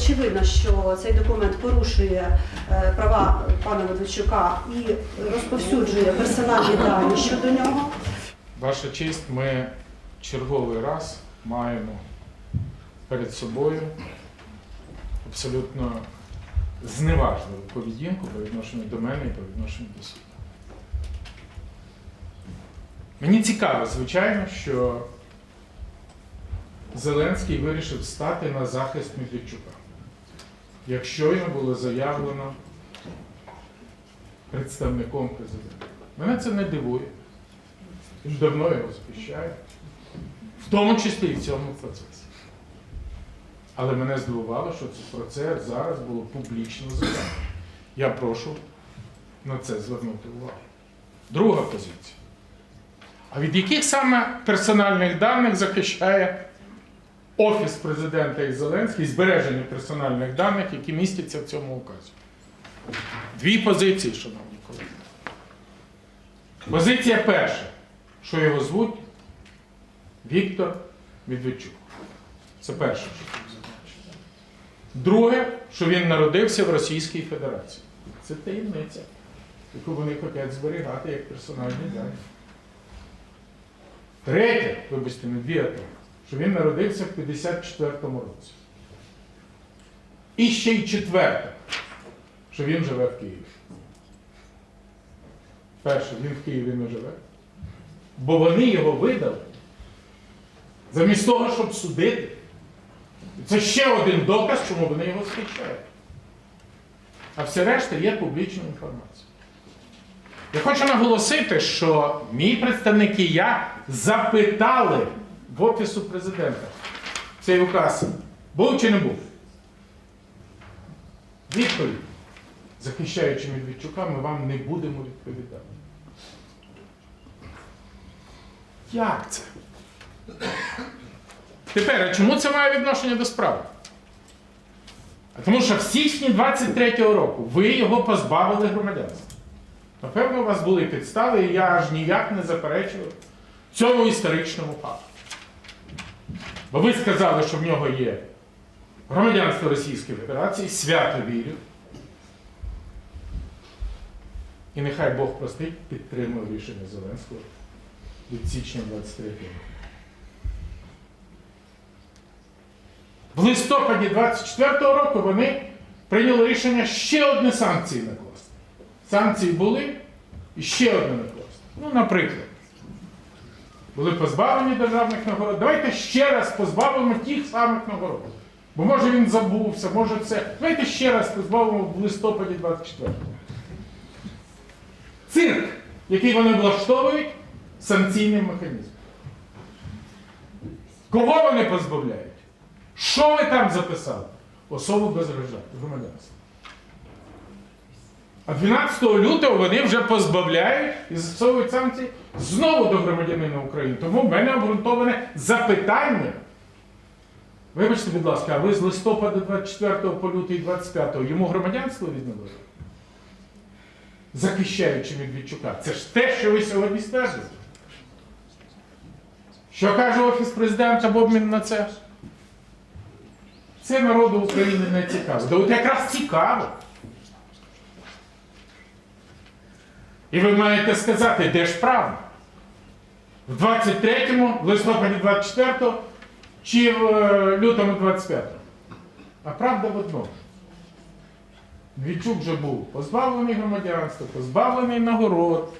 очевидно, що цей документ порушує е, права пана Медведчука і розповсюджує персональні дані щодо нього. Ваша честь, ми черговий раз маємо перед собою абсолютно зневажливу поведінку по відношенню до мене і по відношенню до суду. Мені цікаво, звичайно, що Зеленський вирішив стати на захист Медведчука. Якщо йому було заявлено представником президента. Мене це не дивує. Він давно його захищає, в тому числі і в цьому процесі. Але мене здивувало, що це про це зараз було публічно заявлено. Я прошу на це звернути увагу. Друга позиція. А від яких саме персональних даних захищає Офіс президента і Зеленський збереження персональних даних, які містяться в цьому указі? Дві позиції, шановні колеги. Позиція перша, що його звуть Віктор Медведчук. Це перше, що тут зазначено. Друге, що він народився в Російській Федерації. Це таємниця, яку вони хочуть зберігати як персональні дані. Третє, вибачте, не дві, а три, що він народився в 54-му році. І ще й четверте, що він живе в Києві. Перше, він в Києві не живе. Бо вони його видали замість того, щоб судити. Це ще один доказ, чому вони його захищають. А все решта є публічна інформація. Я хочу наголосити, що мій представник і я запитали в Офісу президента цей указ був чи не був. Відповідь, захищаючи Медведчука, ми вам не будемо відповідати. Як це? Тепер, а чому це має відношення до справи? А тому що в січні 23-го року ви його позбавили громадянства. Напевно, у вас були підстави, і я аж ніяк не заперечував цьому історичному факту. Бо ви сказали, що в нього є громадянство Російської Федерації, свято вірю. І нехай Бог простить, підтримує рішення Зеленського від січня 23 року. В листопаді 24-го року вони прийняли рішення ще одне санкції накласти. Санкції були і ще одне накласти. Ну, наприклад, були позбавлені державних нагород. Давайте ще раз позбавимо тих самих нагород. Бо може він забувся, може це. Давайте ще раз позбавимо в листопаді 24-го. Цирк, який вони влаштовують санкційним механізмом. Кого вони позбавляють? Що ви там записали? Особу без громадянства. А 12 лютого вони вже позбавляють і застосовують санкції знову до громадянина України. Тому в мене обґрунтоване запитання. Вибачте, будь ласка, а ви з листопада 24 по лютий 25 йому громадянство відновили? Захищаючи Медведчука. Це ж те, що ви сьогодні стежите. Що каже Офіс президента в обмін на це? Це народу України не цікаво. Да от якраз цікаво. І ви маєте сказати, де ж правда? В 23-му, в листопаді 24-го чи в е, лютому 25-го? А правда в одному. Двічук вже був позбавлений громадянства, позбавлений нагород,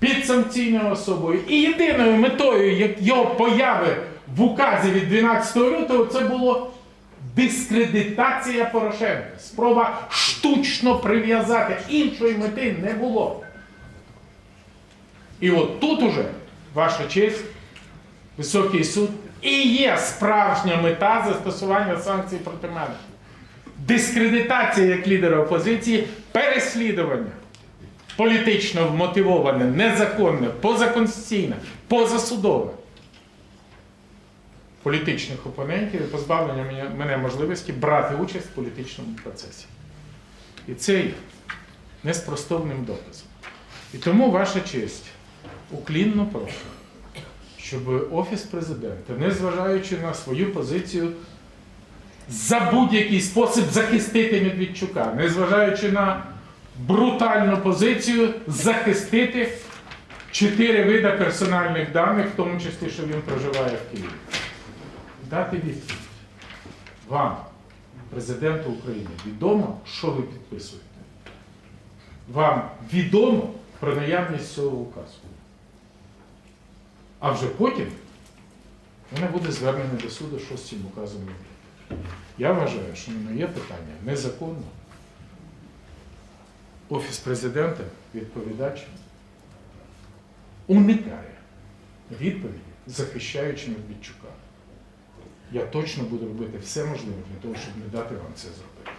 підсанкційною особою. І єдиною метою його появи в указі від 12 лютого це було дискредитація Порошенка. Спроба штучно прив'язати. Іншої мети не було. І от тут уже, ваша честь, високий суд, і є справжня мета застосування санкцій проти мене. Дискредитація як лідера опозиції, переслідування політично вмотивоване, незаконне, позаконституційне, позасудове політичних опонентів і позбавлення мене- можливості брати участь в політичному процесі. І це є неспростовним доказом. І тому, ваша честь, уклінно прошу, щоб Офіс президента, незважаючи на свою позицію за будь-який спосіб захистити Медведчука, незважаючи на брутальну позицію, захистити чотири види персональних даних, в тому числі, що він проживає в Києві. Дати відповідь. Вам, президенту України, відомо, що ви підписуєте? Вам відомо про наявність цього указу. А вже потім мене буде звернене до суду, цим указом робити. Я вважаю, що на моє питання незаконно. Офіс президента, відповідач, уникає відповіді, захищаючи Медведчука. Я точно буду робити все можливе для того, щоб не дати вам це зробити.